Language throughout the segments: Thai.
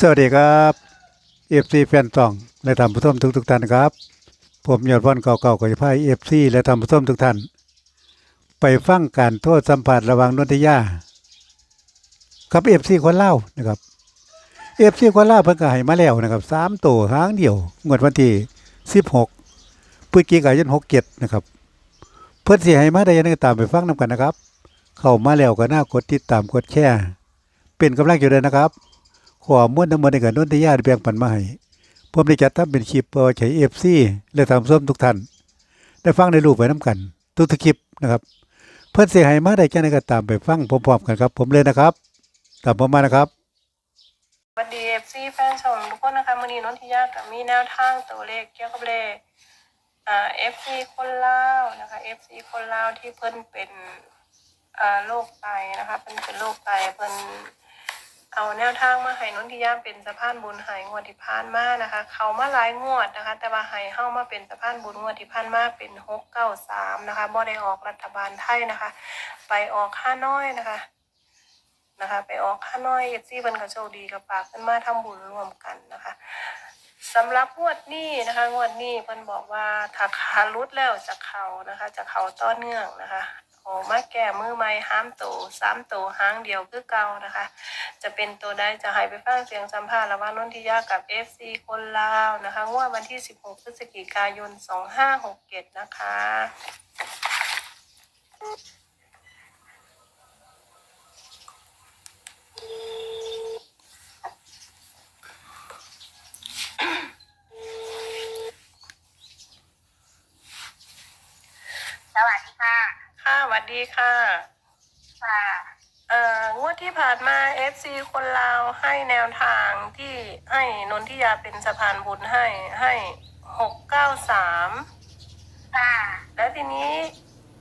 สวัสดีครับเอฟซีแฟนซองและทำผู้ชมทุกทุกท่านครับ ผมยอดวันเก่าๆกับพายเอฟซีและทำผู้ชมทุกท่าน ไปฟังการโทษสัมผัสระหว่างนนทิยากับเอฟซีคนเล่านะครับเอฟซีคนเล่าเพิ่งก็ให้มาแล้วนะครับสามตัวหางเดียวงวดวันที่สิบหกพฤศจิกายนหกเจ็ดนะครับ เพื่อนสิให้มาได้ยังไงตามไปฟังนำกันนะครับ เข้ามาแล้วก็น่ากดติดตามกดแชร์เป็นกำลังใจด้วยนะครับ ขอม้วนทั้งหมดในการนนทยาได้แบ่งปันมาให้ผมได้จัดทำเป็นคลิปเพื่อใช้เอฟซีและทำส้มทุกท่านได้ฟังได้รู้ไปน้ำกัน ทุกๆคลิปนะครับ เพื่อนเสียหายมาได้แค่ไหนก็ตามไปฟังพร้อมๆกันครับ ผมเลยนะครับตามผมมานะครับสวัสดีเอฟซีแฟนชมทุกคนนะคะมือนี้นนทิยากับมีแนวทางตัวเลขเกี่ยวกับเลขอ่าเอฟซีคนลาวนะคะเอฟซีคนลาวที่เพิ่นเป็นอ่าโรคไตนะคะเพิ่นเป็นโรคไตเพิ่น เอาแนวทางมาให้นนทิยาเป็นสะพานบุญหายงวดที่ผ่านมานะคะ เขามาหลายงวดนะคะ แต่ว่าใหายเข้ามาเป็นสะพานบุญงวดที่ผ่านมาเป็นหกเก้าสามนะคะบ่ได้ออกรัฐบาลไทยนะคะ ไปออกค่าน้อยนะคะนะคะ ไปออกค่าน้อยเอฟซีเพิ่นก็โชคดีกับปากเพิ่นมาทำบุญร่วมกันนะคะสำหรับงวดนี้นะคะงวดนี้เพิ่นบอกว่าถ้าขารุดแล้วจะเขานะคะ จะเขาต่อเนื่องนะคะ โอ้มาแก่มือใหม่ห้ามโตสามโตหางเดียวคือเก่านะคะ จะเป็นตัวใดจะหายไปฟังเสียงสัมภาษณ์ระหว่างนนทิยากับเอฟซีคนลาวนะคะงวดวันที่สิบหกพฤศจิกายนสองห้าหกเจ็ดนะคะสวัสดีค่ะ ค่ะสวัส ดีค่ะ ค่ะเอ่องวดที่ผ่านมา FC คนลาวให้แนวทางที่ให้นนทิยาเป็นสะพานบุญให้ให้หกเก้าสามค่ะแล้วทีนี้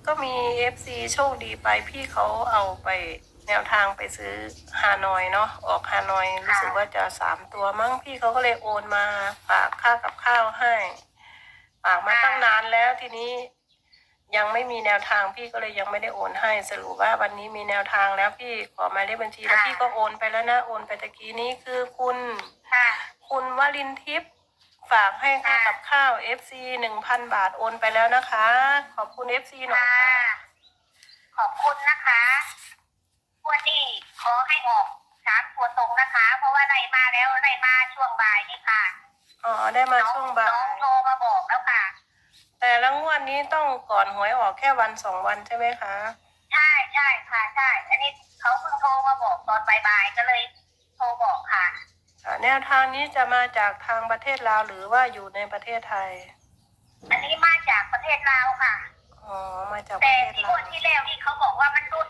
ก็มี FC โชคดีไปพี่เขาเอาไปแนวทางไปซื้อฮานอยเนาะออกฮานอยรู้สึกว่าจะสามตัวมั้งพี่เขาก็เลยโอนมาฝากค่ากับข้าวให้ฝากมาตั้งนานแล้วทีนี้ ยังไม่มีแนวทางพี่ก็เลยยังไม่ได้โอนให้สรุปว่าวันนี้มีแนวทางแล้วพี่ขอหมายเลขบัญชีแล้วพี่ก็โอนไปแล้วนะโอนไปตะกี้นี้คือคุณ ค่ะ คุณวลินทิพย์ฝากให้ค่ากับข้าว FC หนึ่งพันบาทโอนไปแล้วนะคะ ขอบคุณ FC หน่อยค่ะ ค่ะ ขอบคุณนะคะวันนี้ขอให้ออกสามตัวตรงนะคะ เพราะว่าไล่มาแล้วไล่มาช่วงบ่ายนี่ค่ะ อ๋อได้มาช่วงบ่าน้องยโทรมาบอกแล้วค่ะ แต่ละงวดนี้ต้องก่อนหวยออกแค่วันสองวันใช่ไหมคะใช่ใช่ค่ะใช่ อันนี้เขาเพิ่งโทรมาบอกตอนบ่ายๆก็เลยโทรบอกค่ะอ่าแนวทางนี้จะมาจากทางประเทศลาวหรือว่าอยู่ในประเทศไทยอันนี้มาจากประเทศลาวค่ะ อ๋อมาจากปแต่ระเทศที่งลาววดที่แล้วที่เขาบอกว่ามันรุด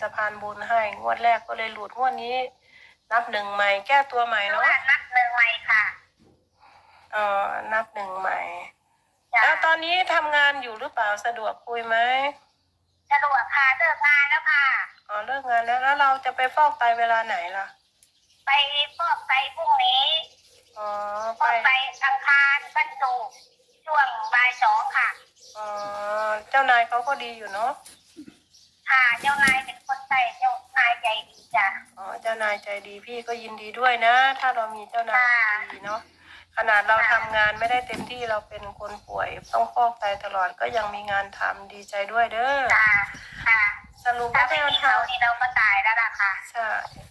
สะพานบุญให้ งวดแรกก็เลยหลุดงวดนี้ นับหนึ่งใหม่แก้ตัวใหม่เพราะเนาะว่านักหนึ่งไมล์ค่ะเอ่อนับหนึ่งใหม่จ้าแล้วตอนนี้ทำงานอยู่หรือเปล่าสะดวกคุยไหมสะดวกค่ะเลิกงานแล้วค่ะอ๋อเลิกงานแล้วแล้วเราจะไปฟอกไตเวลาไหนล่ะ ไปฟอกไตพรุ่งนี้อ๋อฟไปอกไตอังคารวันศุกร์ช่วงบ่ายสองค่ะอ๋อเจ้านายเขาก็ดีอยู่เนาะ ค่ะ เจ้านายเป็นคนไตเจ้านายใจดีจ้ะ อ๋อเจ้านายใจดีพี่ก็ยินดีด้วยนะ ถ้าเรามีเจ้านายดีๆเนาะขนาดเราทำงานไม่ได้เต็มที่เราเป็นคนป่วย ต้องฟอกไตตลอดก็ยังมีงานทำดีใจด้วยเด้อค่ะ ค่ะ สรุปถ้าว่าไม่แนวมีทาเขาง นี่เราก็ตายแล้วล่ะค่ะ ใช่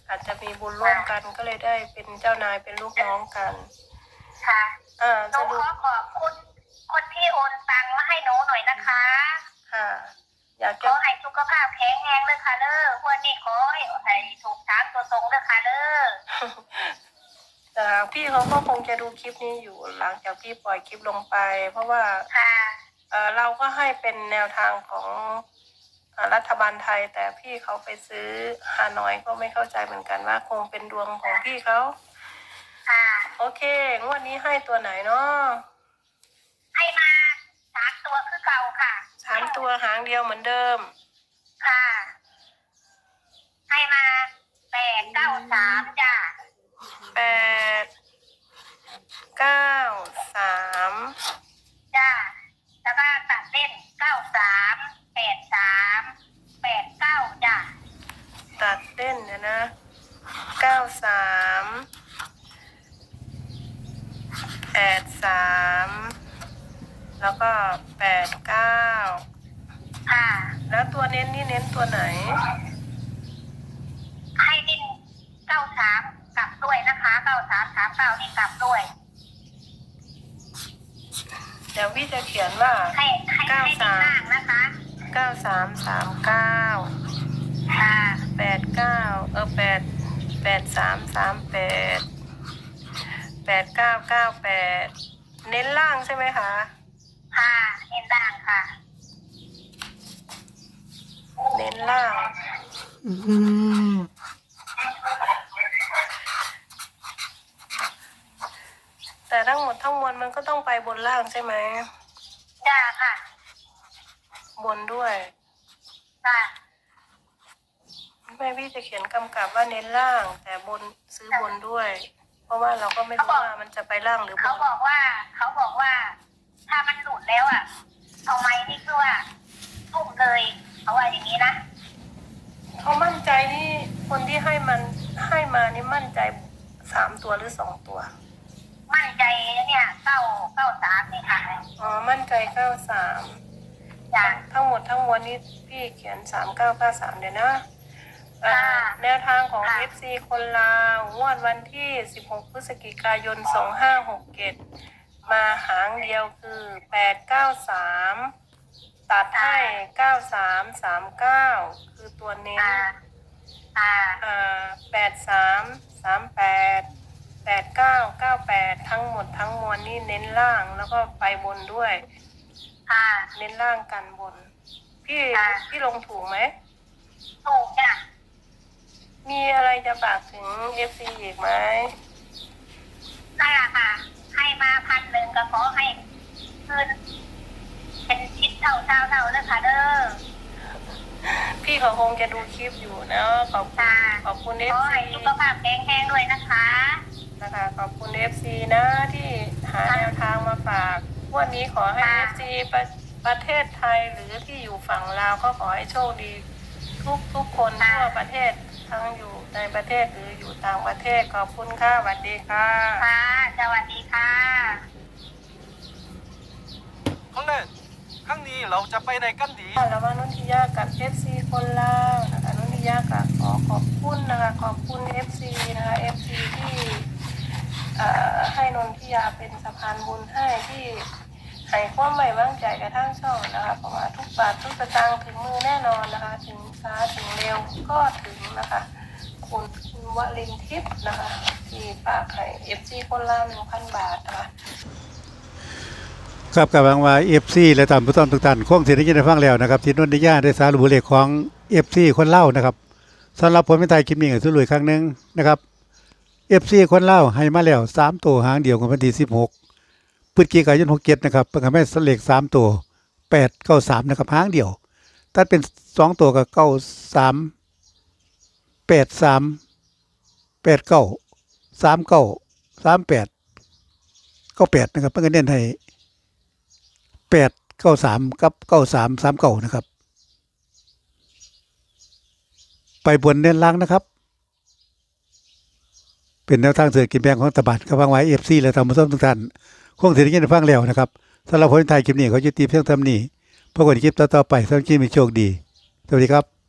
อาจจะมีบุญร่วมกันก็เลยได้เป็นเจ้านายเป็นลูกน้องกัน ค่ะ อ่าหส นู รุ ข ป อขอบคุณคนที่โอนตังมาให้หนูหน่อยนะคะ ค่ะ อยาก ข จะ อให้สุขภาพแข็งแรงเลยค่ะเด้อวันนี้ขอให้ให้ถูกสามตัวตรงเลยค่ะเด้อ แต่พี่เขาก็คงจะดูคลิป นี้อยู่หลังจากพี่ปล่อยคลิปลงไป เพราะว่าค่ะเอ่อเราก็ให้เป็นแนวทางของเอ่อรัฐบาลไทย แต่พี่เขาไปซื้อฮานอยก็ไม่เข้าใจเหมือนกันว่าคงเป็นดวงของพี่เขา ค่ะโอเค งวดนี้ให้ตัวไหนเนาะให้มาสามตัวคือเก่าค่ะสามตัวหางเดียวเหมือนเดิม ค่ะ ให้มาแปดเก้าสาม เก้าสามจ้าแล้วก็ตัดเส้นเก้าสามแปดสามแปดเก้าจ้าตัดเส้นนะนะเก้าสามแปดสามแล้วก็แปดเก้าค่ะ แล้วตัวเน้นนี่เน้นตัวไหน ให้ดินเก้าสามกลับด้วยนะคะเก้าสามสามเก้านี่กลับด้วย ดี๋ยวพี่จะเขียนว่าให้ให้ให้ดินล่างนะคะเก้าสามสามเก้าค่ะแปดเก้าเออแปดแปดสามสามแปดแปดเก้าเก้าแปดเน้นล่างใช่ไหมคะ ค่ะเห็นล่างค่ะ เน้นล่าง แต่ทั้งหมดทั้งมวลมันก็ต้องไปบนล่างใช่ไหมจ้าค่ะบนด้วยค่ะแม่พี่จะเขียนกำกับว่าเน้นล่าง แต่บนซื้อบนด้วย เพราะว่าเราก็ไม่รู้ว่ามันจะไปล่างหรือบเขานบอกว่า เขาบอกว่า ถ้ามันหลุดแล้วอะเอาไม้นี่คือว่าทุ่มเลยเขาว่าอย่างนี้นะเขามั่นใจนี่คนที่ให้มันให้มานี่มั่นใจสามตัวหรือสองตัว มั่นใจเนี่ยเก้าเก้าสามนี่ค่ะ อ๋อมั่นใจเก้าสามจ้าทั้งหมดทั้งมวลนี้พี่เขียนสามเก้าเก้าสามเดี๋ยวนะเอ่อค่ะแนวทางของ ค่ะ FC คนลาวงวดวันที่ 16 พฤศจิกายน 2567 มาหางเดียวคือ 893 ตัดให้ 9339 คือตัวเน้นอ่าอ่า อ่า 83 38 89 98ทั้งหมดทั้งมวลนี่เน้นล่างแล้วก็ไปบนด้วย ค่ะ เน้นล่างกันบน พี่ค่ะ พี่ลงถูกไหม ถูกจ้ะมีอะไรจะฝากถึงเอฟซีอีกไหม นั่นแหละค่ะ ให้มาพันหนึ่งก็ขอให้คืนเป็นชิดเท่าเท่าเท่าเลยค่ะเด้อพี่เขาคงจะดูคลิปอยู่นะขอบคุณค่ะขอบคุณเอขฟอให้ซีสุขภาพแข็งแรงด้วยนะคะนะ คะขอบคุณเอฟซีนะที่หาแนวทางมาฝากวันนี้ขอให้เอค่ะฟซีประประเทศไทยหรือที่อยู่ฝั่งลาวก็ขอให้โชคดี ทุกทุกคนทั่วประเทศทั้งอยู่ในประเทศหรืออยู่ต่างประเทศขอบคุณค่ะสวัสดีค่ะค่ะสวัสดีค่ะคนเล่นครั้งนี้เราจะไปไหนกันดีค่ะแล้วว่านุ่นทิยากับ FC คนลาวนะคะนุ่นทิยากับขอขอบคุณนะคะขอบคุณ FC นะคะ FC ที่เอ่อ ให้นนทิยาเป็นสะพานบุญให้ที่ให้ความไม่วางใจกับทางช่องนะคะเพราะว่าทุกบาททุกสตางค์ถึงมือแน่นอนนะคะ ถึงช้าถึงเร็วก็ถึงนะคะ คุณวลินทิพย์นะคะ ที่ฝากให้ FC คนลาวหนึ่งพันบาทนะคะครับกับวังว่าเอฟซีและตามผู้ต้อมทุกท่านคงสิได้ยินได้ฟังแล้วนะครับที่นนทิยาได้สารบุเลขของเอฟซีคนเล่านะครับสำหรับผลไม่ตายคลิปนี้ก็สุลุยครั้งหนึ่งนะครับ เอฟซีคนเล่าให้มาแล้วสามตัวหางเดียวของวันที่สิบหกพฤศจิกายนหกเจ็ดนะครับเพิ่งให้แม่สเลขสามตัวแปดเก้าสามนะครับหางเดียวตัดเป็นสองตัวกับเก้าสามแปดสามแปดเก้าสามเก้าสามแปดเก้าแปดนะครับเพิ่งเน้นให้แปดเก้าสามกับเก้าสามสามเก้านะครับ ไปบนเน้นล่างนะครับ เป็นแนวทางเสือกินแบงของตบัดกับวางไว้เอฟซีและทำมาส้มทุกท่านคงเสียงยินได้ฟังแล้วนะครับสำหรับคนไทยคลิปนี้เขาจะตีเพียงทำนี้พบกันคลิปต่อๆไปสำหรับคลิปมีโชคดี สวัสดีครับ